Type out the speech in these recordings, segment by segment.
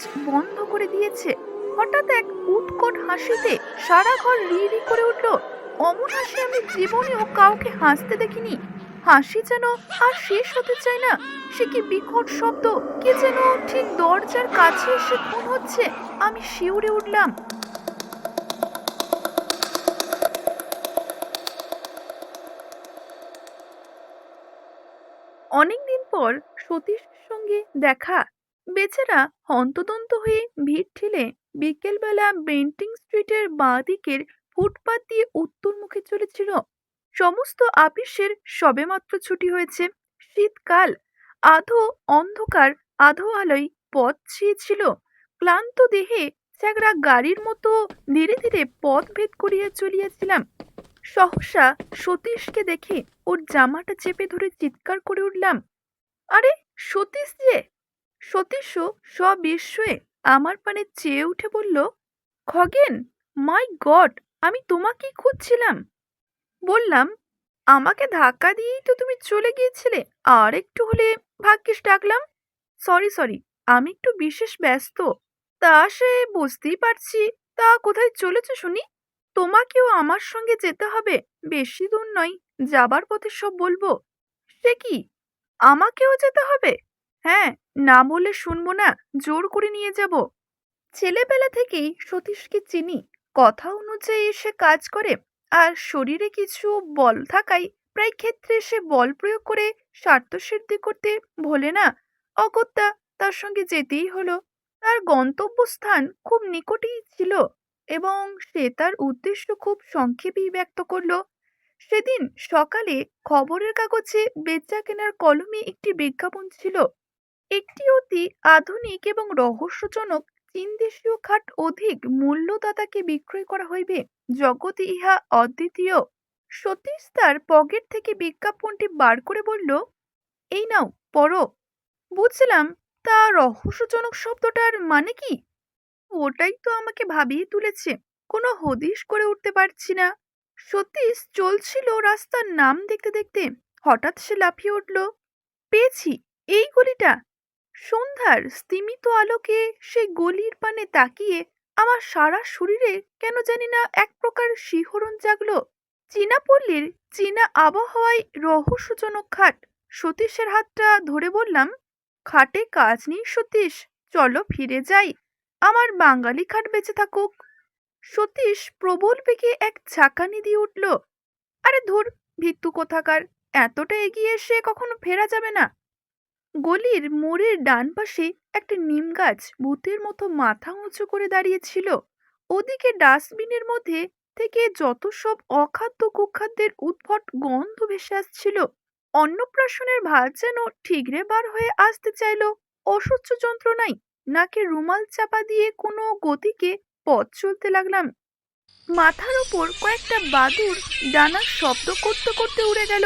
Switch বন্ধ করে দিয়েছে। হঠাৎ এক উৎকট হাসিতে সারা ঘর রি রি করে উঠল। অমন হাসি আমি জীবনেও কাউকে হাসতে দেখিনি। হাসি যেন আর শেষ হতে চায় না। সে কি বিকট শব্দ, কে যেন ঠিক দরজার কাছে এসে খুন হচ্ছে। আমি শিউরে উঠলাম। অনেকদিন পর সতীশের সঙ্গে দেখা বেচারা হন্তদন্ত হয়ে ভিড় ঠেলে বিকেলবেলা বেন্টিং স্ট্রিটের বাঁ দিকের ফুটপাত দিয়ে উত্তর মুখে চলেছিল। সমস্ত আপিসের সবেমাত্র ছুটি হয়েছে। শীতকাল, আধো অন্ধকার, আধো আলোয় পথ ছিল ক্লান্ত দেহে চ্যাংরা গাড়ির মতো ধীরে ধীরে পথ ভেদ করিয়া চলিয়াছিলাম। সহসা সতীশকে দেখে ওর জামাটা চেপে ধরে চিৎকার করে উঠলাম, আরে, সতীশ যে! সতীশও সবিস্ময়ে আমার পানে চেয়ে উঠে বলল, খগেন, মাই গড, আমি তোমাকেই খুঁজছিলাম। বললাম, আমাকে ধাক্কা দিয়েই তো তুমি চলে গিয়েছিলে, আর একটু হলে ভাগ্যিস ডাকলাম। সরি সরি, আমি একটু বিশেষ ব্যস্ত। তা সে বুঝতেই পারছি, তা কোথায় চলেছো শুনি? তোমাকেও আমার সঙ্গে যেতে হবে, বেশি দূর নয়, যাবার পথে সব বলব। সে কি, আমাকেও যেতে হবে? হ্যাঁ না বলে শুনব না, জোর করে নিয়ে যাব। ছেলেবেলা থেকেই সতীশকে চিনি। কথা অনুযায়ী সে কাজ করে, আর শরীরে কিছু বল থাকায় প্রায় ক্ষেত্রে সে বল প্রয়োগ করে স্বার্থসিদ্ধি করতে ভোলে না। অগত্যা তার সঙ্গে যেতেই হলো। তার গন্তব্যস্থান খুব নিকটেই ছিল এবং সে তার উদ্দেশ্য খুব সংক্ষেপেই ব্যক্ত করল। সেদিন সকালে খবরের কাগজে বেচা কেনার কলমে একটি বিজ্ঞাপন ছিল। একটি অতি আধুনিক এবং রহস্যজনক চীন দেশীয় খাট অধিক মূল্যদাতাকে বিক্রয় করা হইবে। জগতে ইহা অদ্বিতীয়। সতীশ তার পকেট থেকে বিজ্ঞাপনটি বার করে বলল, এই নাও, পড়ো। বুঝলাম তা রহস্যজনক শব্দটার মানে কি? ওটাই তো আমাকে ভাবিয়ে তুলেছে। কোনো হদিশ করে উঠতে পারছি না। সতীশ চলছিল রাস্তার নাম দেখতে দেখতে। হঠাৎ সে লাফিয়ে উঠল, পেয়েছি, এই গলিটা। সন্ধ্যার স্তিমিত আলোকে সেই গলির পানে তাকিয়ে আমার সারা শরীরে কেন জানি না এক প্রকার শিহরণ জাগল। চীনা পল্লীর চীনা আবহাওয়ায় রহস্যজনক খাট। সতীশের হাতটা ধরে বললাম, খাটে কাজ নেই সতীশ, চলো ফিরে যাই। আমার বাঙালি খাট বেঁচে থাকুক। সতীশ প্রবল বেগে এক ঝাঁকানি দিয়ে উঠল, আরে ধুর ভিত্তু কোথাকার? এতটা এগিয়ে এসে কখনো ফেরা যাবে না। গলির মোড়ের ডান পাশে একটা নিম গাছ ভূতের মতো মাথা উঁচু করে দাঁড়িয়েছিল। ওদিকে ডাস্টবিনের মধ্যে থেকে যত সব অখাদ্য কুখাদ্যের উদ্ভট গন্ধ ভেসে আসছিল, অন্নপ্রাশনের ভাত যেন ঠিকরে বার হয়ে আসতে চাইল। অসহ্য যন্ত্রণায় নাকে রুমাল চাপা দিয়ে কোনো গতিকে পথ চলতে লাগলাম। মাথার ওপর কয়েকটা বাদুর ডানার শব্দ করতে করতে উড়ে গেল।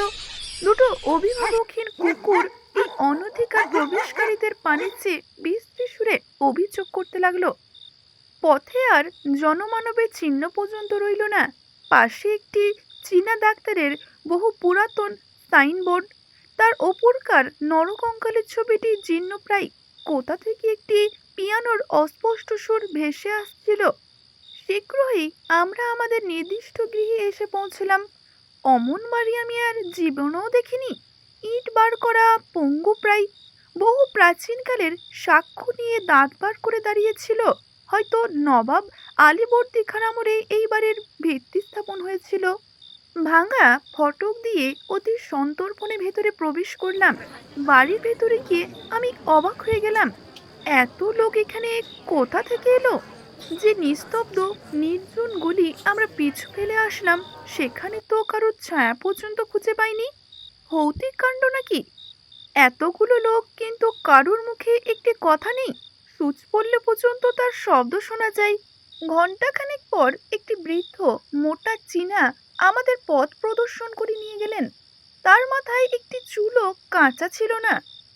দুটো অভিভাবকহীন কুকুর এই অনধিকার প্রবেশকারীদের পানির চেয়ে বিশ্রী সুরে অভিযোগ করতে লাগল। পথে আর জনমানবের চিহ্ন পর্যন্ত রইল না। পাশে একটি চীনা ডাক্তারের বহু পুরাতন সাইনবোর্ড। তার ওপরকার নরকঙ্কালের ছবিটি জীর্ণপ্রায় কোথা থেকে একটি পিয়ানোর অস্পষ্ট সুর ভেসে আসছিল? শীঘ্রই আমরা আমাদের নির্দিষ্ট গৃহে এসে পৌঁছলাম। অমন বাড়ি আমি আর জীবনেও দেখিনি। ইট বার করা পঙ্গু প্রায় বহু প্রাচীনকালের সাক্ষ্য নিয়ে দাঁত বার করে দাঁড়িয়েছিল। হয়তো নবাব আলীবর্দী খান আমলে এই ভিত্তি স্থাপন হয়েছিল। ভাঙা ফটক দিয়ে অতি সন্তর্পণে ভেতরে প্রবেশ করলাম। বাড়ির ভেতরে গিয়ে আমি অবাক হয়ে গেলাম, এত লোক এখানে কোথা থেকে এলো? যে নিস্তব্ধ, নির্জন গলি আমরা পিছু ফেলে আসলাম, সেখানে তো কারোর ছায়া পর্যন্ত খুঁজে পাইনি। ভৌতিক কাণ্ড নাকি? এতগুলো লোক কিন্তু কারুর মুখে একটি কথা নেই। সুচ পড়লে পর্যন্ত তার শব্দ শোনা যায়। ঘণ্টাখানেক পর একটি বৃদ্ধ মোটা চীনা আমাদের পথ প্রদর্শন করে নিয়ে গেলেন। তার মাথায় একটি চুলও কাঁচা ছিল না।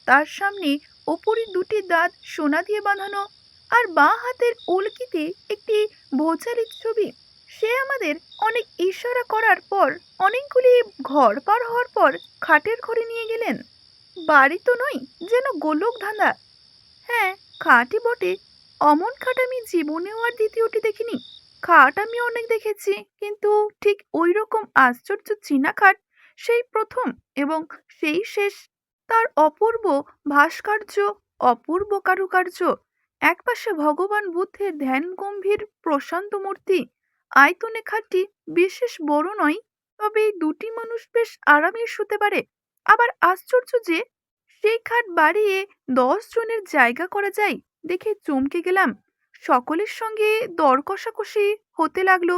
তার সামনে ওপরে দুটি দাঁত সোনা দিয়ে বাঁধানো আর বাঁ হাতের উল্কিতে একটি ভোজালির ছবি। সে আমাদের অনেক ইশারা করার পর, অনেকগুলি ঘর পার হওয়ার পর খাটের ঘরে নিয়ে গেলেন। বাড়ি তো নয় যেন গোলক ধাঁধা। হ্যাঁ খাটই বটে। অমন খাট আমি জীবনেও আর দ্বিতীয়টি দেখিনি। খাট আমি অনেক দেখেছি, কিন্তু ঠিক ওই রকম আশ্চর্য চীনা খাট, সেই প্রথম এবং সেই শেষ, তার অপূর্ব ভাস্কর্য, অপূর্ব কারুকার্য, একপাশে ভগবান বুদ্ধের ধ্যান গম্ভীর প্রশান্ত মূর্তি আয়তনে খাটটি বিশেষ বড় নয়, তবে এই দুটি মানুষ বেশ আরামে শুতে পারে। আবার আশ্চর্য যে, সেই খাট বাড়িয়ে দশ জনের জায়গা করা যায় দেখে চমকে গেলাম। সকলের সঙ্গে দর কষাকষি হতে লাগল।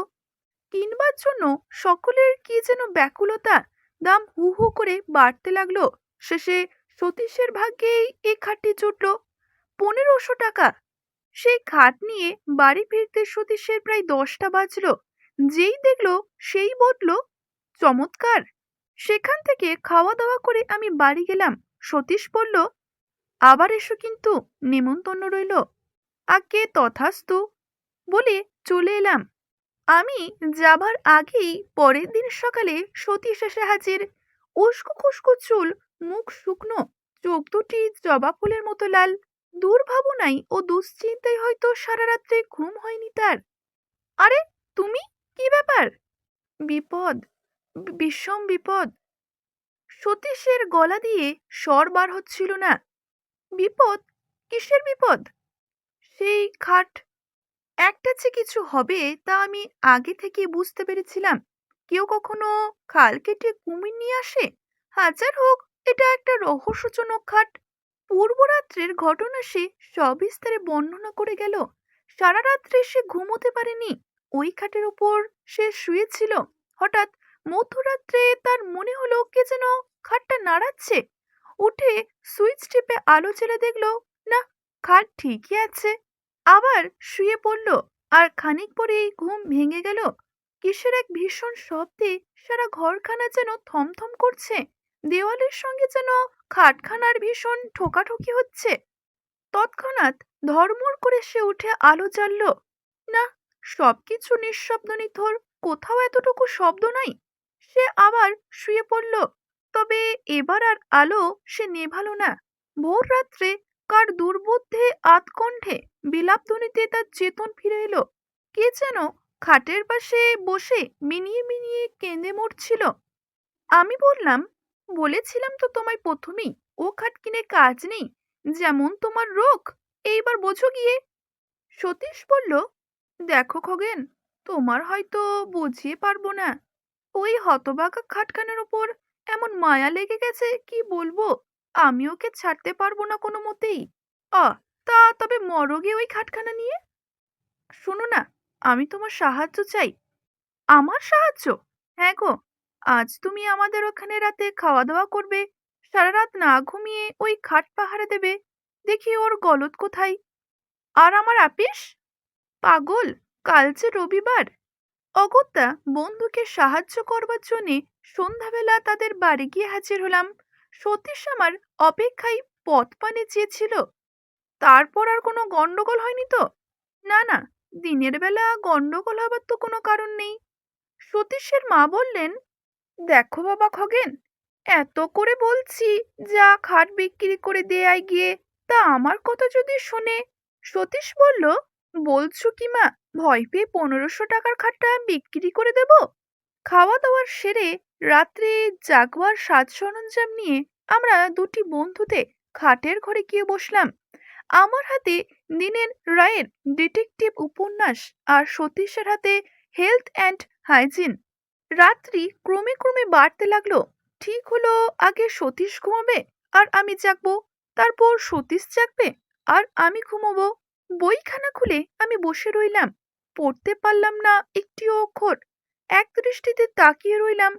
কিনবার জন্য সকলের কি যেন ব্যাকুলতা, দাম হু হু করে বাড়তে লাগল। শেষে সতীশের ভাগ্যেই এই খাটটি জুটল। পনেরোশো টাকা সেই খাট নিয়ে বাড়ি ফিরতে সতীশের প্রায় দশটা বাজল। যেই দেখল সেই বদল। চমৎকার। সেখান থেকে খাওয়া দাওয়া করে আমি বাড়ি গেলাম। সতীশ বলল, আবার এসো কিন্তু, নেমন্তন্ন রইল। আগে তথাস্তু? বলে চলে এলাম। আমি যাবার আগেই পরের দিন সকালে সতীশ এসে হাজির। উস্কো খুস্কো চুল, মুখ শুকনো, চোখ দুটি জবা ফুলের মতো লাল। দুর্ভাবনাই ও দুশ্চিন্তায় হয়তো সারা রাত্রে ঘুম হয়নি তার। আরে, তুমি? কি ব্যাপার? বিপদ বিষম বিপদ। সতীশের গলা দিয়ে স্বর বার হচ্ছিল না। বিপদ? কিসের বিপদ? সেই খাট, একটা যে কিছু হবে তা আমি আগে থেকে বুঝতে পেরেছিলাম। কেউ কখনো খাল কেটে কুমির নিয়ে আসে? হাজার হোক, এটা একটা রহস্যজনক খাট। পূর্বরাত্রের ঘটনা সে সবিস্তারে বর্ণনা করে গেল। সারা রাত্রে সে ঘুমোতে পারেনি। ওই খাটের ওপর সে শুয়েছিল। হঠাৎ মধ্যরাত্রে তার মনে হলো কে যেন খাটটা নাড়াচ্ছে। উঠে সুইচ টিপে আলো জ্বেলে দেখল, না, খাট ঠিকই আছে। আবার শুয়ে পড়ল। আর খানিক পরেই ঘুম ভেঙে গেল। কিসের এক ভীষণ শব্দে সারা ঘরখানা যেন থমথম করছে। দেওয়ালের সঙ্গে যেন খাটখানার ভীষণ ঠোকাঠুকি হচ্ছে। তৎক্ষণাৎ ধর্মর করে সে উঠে আলো জ্বালল। না, সবকিছু নিঃশব্দ নিথর, কোথাও এতটুকু শব্দ নাই। সে আবার শুয়ে পড়ল। তবে এবার আর আলো সে নেভালো না। ভোর রাত্রে কার দুর্বোধ্যে আতকণ্ঠে বিলাপধ্বনিতে তার চেতন ফিরে এলো। কে যেন খাটের পাশে বসে মিনিয়ে মিনিয়ে কেঁদে মরছিল। আমি বললাম বলেছিলাম তো তোমায় প্রথমেই, ও খাট কিনে কাজ নেই, যেমন তোমার রোগ, এইবার বোঝো গিয়ে। সতীশ বলল, দেখো খগেন, তোমার হয়তো বুঝিয়ে পারব না। ওই হতবাগা খাটখানার ওপর এমন মায়া লেগে গেছে, কি বলব? আমি ওকে ছাড়তে পারব না কোনো মতেই। অ তা তবে মরগে ওই খাটখানা নিয়ে? শোনো না, আমি তোমার সাহায্য চাই। আমার সাহায্য? হ্যাঁ গো আজ তুমি আমাদের ওখানে রাতে খাওয়া দাওয়া করবে সারা রাত না ঘুমিয়ে ওই খাট পাহারা দেবে, দেখি ওর গলদ কোথায়। আর আমার আপিস? পাগল, কাল যে রবিবার। অগত্যা, বন্ধুকে সাহায্য করবার জন্যে সন্ধ্যাবেলা তাদের বাড়ি গিয়ে হাজির হলাম। সতীশ আমার অপেক্ষায় পথ পানে চেয়েছিল। তারপর আর কোনো গন্ডগোল হয়নি তো? না না, দিনের বেলা গন্ডগোল হবার তো কোনো কারণ নেই। সতীশের মা বললেন দেখো বাবা খগেন, এত করে বলছি, যা খাট বিক্রি করে দেয় গিয়ে, তা আমার কথা যদি শোনে। সতীশ বলল, বলছো কি মা, ভয় পেয়ে পনেরোশো টাকার খাটটা বিক্রি করে দেব? খাওয়া দাওয়ার সেরে রাত্রে জাগবার সাজ সরঞ্জাম নিয়ে আমরা দুটি বন্ধুতে খাটের ঘরে গিয়ে বসলাম। আমার হাতে দিনের রায়ের ডিটেকটিভ উপন্যাস আর সতীশের হাতে হেলথ অ্যান্ড হাইজিন। রাত্রি ক্রমে ক্রমে বাড়তে লাগল। ঠিক হলো আগে সতীশ ঘুমাবে আর আমি জাগবো, তারপর সতীশ জাগবে আর আমি ঘুমোবো। বইখানা খুলে আমি বসে রইলাম। পড়তে পারলাম না একটিও অক্ষর। এক দৃষ্টিতে তাকিয়ে রইলাম।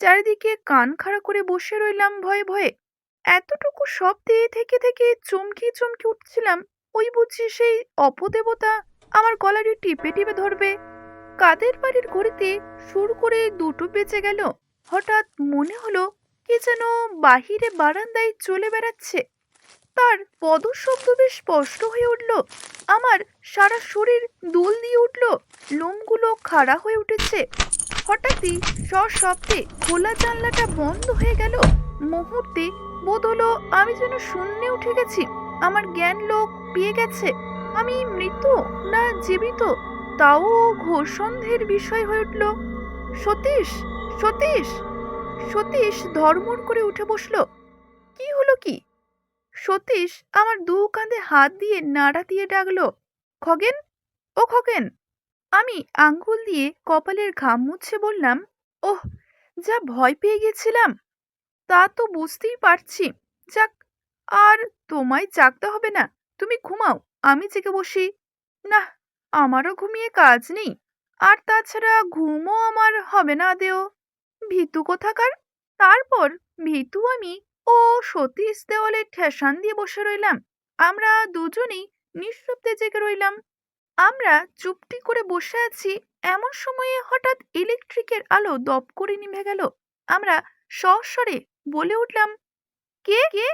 চারিদিকে কান খাড়া করে বসে রইলাম ভয়ে ভয়ে। এতটুকু শব্দে থেকে থেকে চমকি চমকি উঠছিলাম, ওই বুঝি সেই অপদেবতা আমার গলাটি টিপে টিপে ধরবে। কাদের বাড়ির ঘড়িতে সুর করে দুটো বেঁচে গেল। হঠাৎ মনে হলো কে যেন বাহিরে বারান্দায় চলে বেড়াচ্ছে। তার পদশব্দ বেশ স্পষ্ট হয়ে উঠল। আমার সারা শরীর দুল দিয়ে উঠল। লোমগুলো খাড়া হয়ে উঠেছে। হঠাৎই সশব্দে খোলা জানলাটা বন্ধ হয়ে গেল। মুহূর্তে বোধ হলো আমি যেন শূন্যে উঠে গেছি। আমার জ্ঞান লোক পেয়ে গেছে। আমি মৃত না জীবিত? তাও ঘোর বিষয় হয়ে উঠল। সতীশ সতীশ সতীশ ধর্মর করে উঠে বসল। কি হলো কি? সতীশ আমার দু কাঁধে হাত দিয়ে নাড়া দিয়ে ডাকলো, খগেন, ও খগেন। আমি আঙ্গুল দিয়ে কপালের ঘাম মুছে বললাম, ওহ, যা ভয় পেয়ে গেছিলাম। তা তো বুঝতেই পারছি। যাক, আর তোমায় জাগতে হবে না। তুমি ঘুমাও, আমি জেগে বসি। না আমারও ঘুমিয়ে কাজ নেই। আর তাছাড়া ঘুমও আমার হবে না দেও। ভীতু কোথাকার? তারপর ভিতু আমি ও সতীশ দেওয়ালে ঠেসান দিয়ে বসে রইলাম। আমরা দুজনেই নিঃশব্দে জেগে রইলাম। আমরা চুপটি করে বসে আছি, এমন সময়ে হঠাৎ ইলেকট্রিকের আলো দপ করে নিভে গেল। আমরা সস্বরে বলে উঠলাম, কে কে?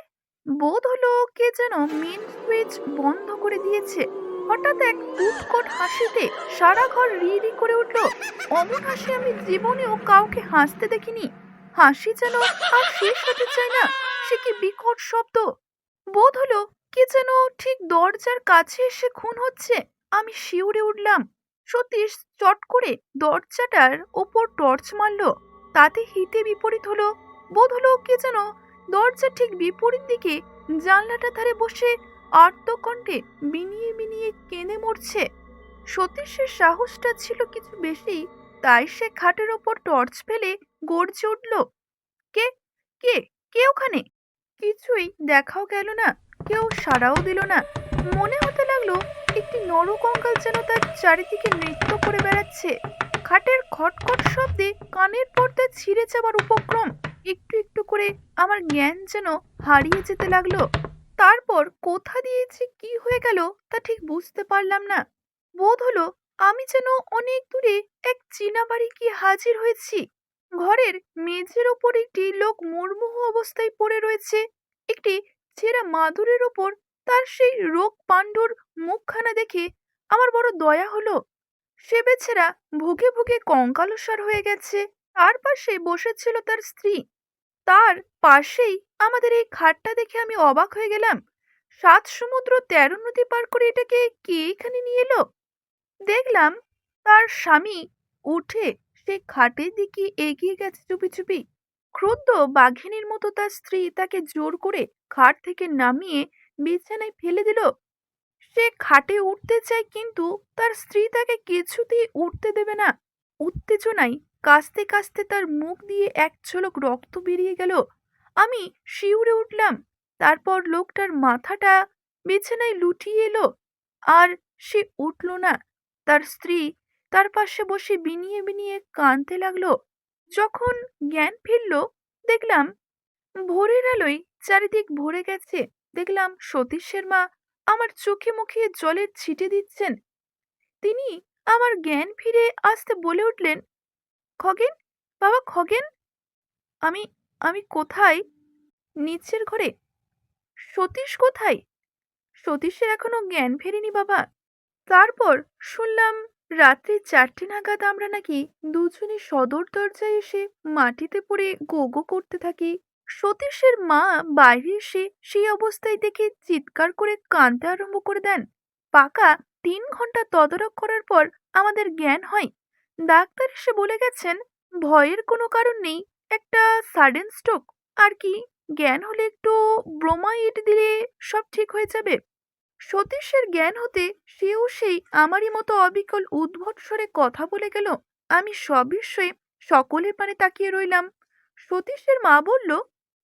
বোধ হলো কে যেন মেন সুইচ বন্ধ করে দিয়েছে। হঠাৎ এক উৎকট হাসিতে সারা ঘর রি রি করে উঠল। অমন হাসি আমি জীবনেও কাউকে হাসতে দেখিনি। হাসি যেন আর শেষ হতে চায় না, সে কি বিকট শব্দ। বোধ হলো কে যেন ঠিক দরজার কাছে এসে খুন হচ্ছে। আমি শিউরে উঠলাম। সতীশ চট করে দরজাটার ওপর টর্চ মারল। তাতে হিতে বিপরীত হলো। বোধ হলো কে যেন দরজার ঠিক বিপরীত দিকে জানলাটা ধারে বসে আর্তকণ্ঠে বিনিয়ে বিনিয়ে কেঁদে মরছে। সতীশের সাহসটা ছিল কিছু বেশি, তাই সে খাটের ওপর টর্চ ফেলে গর্জে উঠল, কে? কে? কে ওখানে? কিছুই দেখাও গেল না, কেউ সাড়াও দিল না। মনে হতে লাগল একটি নরকঙ্কাল যেন তার চারিদিকে নৃত্য করে বেড়াচ্ছে। খাটের খটখট শব্দে কানের পর্দা ছিঁড়ে যাবার উপক্রম, একটু একটু করে আমার জ্ঞান যেন হারিয়ে যেতে লাগল। তারপর কোথা দিয়েছি কি হয়ে গেল তা ঠিক বুঝতে পারলাম না। বোধ হলো আমি যেন অনেক দূরে এক চীনা বাড়ি গিয়ে হাজির হয়েছি। ঘরের মেঝের ওপর একটি লোক মুর্মুহ অবস্থায় পড়ে রয়েছে। একটি ছেঁড়া মাদুরের ওপর তার সেই রোগ পাণ্ডুর মুখখানা দেখে আমার বড় দয়া হলো। সে বেছেরা ভুগে ভুগে কঙ্কালসার হয়ে গেছে। তার পাশে বসেছিল তার স্ত্রী। তার পাশেই আমাদের এই খাটটা দেখে আমি অবাক হয়ে গেলাম। সাত সমুদ্র তেরো নদী পার করে এটাকে কে এখানে নিয়ে এলো? দেখলাম তার স্বামী উঠে সে খাটের দিকে এগিয়ে গেছে চুপি চুপি। ক্রুদ্ধ বাঘিনীর মতো তার স্ত্রী তাকে জোর করে খাট থেকে নামিয়ে বিছানায় ফেলে দিল। সে খাটে উঠতে চায় কিন্তু তার স্ত্রী তাকে কিছুতেই উঠতে দেবে না। উত্তেজনায় কাস্তে কাস্তে তার মুখ দিয়ে এক ঝলক রক্ত বেরিয়ে গেল। আমি শিউরে উঠলাম। তারপর লোকটার মাথাটা বিছানায় লুটিয়ে এলো। আর সে উঠল না। তার স্ত্রী তার পাশে বসে বিনিয়ে বিনিয়ে কাঁদতে লাগল। যখন জ্ঞান ফিরল, দেখলাম ভোরের আলোয় চারিদিক ভরে গেছে। দেখলাম সতীশের মা আমার চোখে মুখে জলের ছিটে দিচ্ছেন। তিনি আমার জ্ঞান ফিরে আসতে বলে উঠলেন খগেন? বাবা খগেন? আমি আমি কোথায়? নিচের ঘরে। সতীশ কোথায়? সতীশের এখনও জ্ঞান ফেরেনি বাবা। তারপর শুনলাম রাত্রি চারটে নাগাদ আমরা নাকি দুজনে সদর দরজায় এসে মাটিতে পড়ে গোগো করতে থাকি। সতীশের মা বাইরে এসে সেই অবস্থায় দেখে চিৎকার করে কাঁদতে আরম্ভ করে দেন। পাকা তিন ঘণ্টা তদারক করার পর আমাদের জ্ঞান হয়। ডাক্তার এসে বলে গেছেন, ভয়ের কোনো কারণ নেই, একটা সাডেন স্ট্রোক আর কি? জ্ঞান হলে একটু ব্রোমাইড দিলে সব ঠিক হয়ে যাবে। সতীশের জ্ঞান হতে সেও সেই আমারই মতো অবিকল উদ্ভট স্বরে কথা বলে গেল। আমি সবিস্ময়ে সকলের পানে তাকিয়ে রইলাম। সতীশের মা বলল,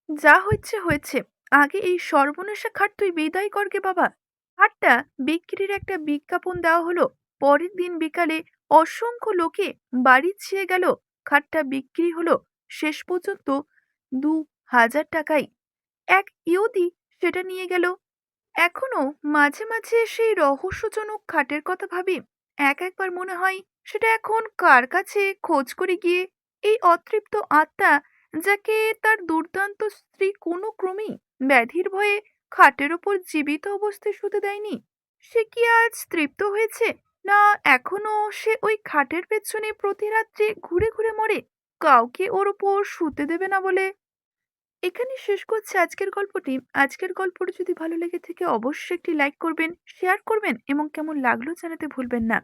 যা হয়েছে হয়েছে। আগে এই সর্বনেশা খাট তুই বিদায় করগে বাবা। খাটটা বিক্রির একটা বিজ্ঞাপন দেওয়া হলো। পরের দিন বিকালে অসংখ্য লোকে বাড়ি ছিয়ে গেল, খাটটা বিক্রি হলো, শেষ পর্যন্ত দু হাজার টাকায় এক ইহুদি সেটা নিয়ে গেল। এখনও মাঝে মাঝে সেই রহস্যজনক খাটের কথা ভাবি। এক একবার মনে হয় সেটা এখন কার কাছে খোঁজ করে গিয়ে এই অতৃপ্ত আত্মা যাকে তার দুর্দান্ত স্ত্রী কোনো ক্রমেই ব্যাধির ভয়ে খাটের ওপর জীবিত অবস্থায় শুতে দেয়নি। সে কি আজ তৃপ্ত হয়েছে? না, এখনও সে ওই খাটের পেছনে প্রতি রাত্রে ঘুরে ঘুরে মরে কাউকে ওর ওপর শুতে দেবে না বলে। এখানে শেষ করছে আজকের গল্পটি। আজকের গল্পটি যদি ভালো লেগে থাকে, অবশ্যই একটি লাইক করবেন শেয়ার করবেন এবং কেমন লাগল জানাতে ভুলবেন না।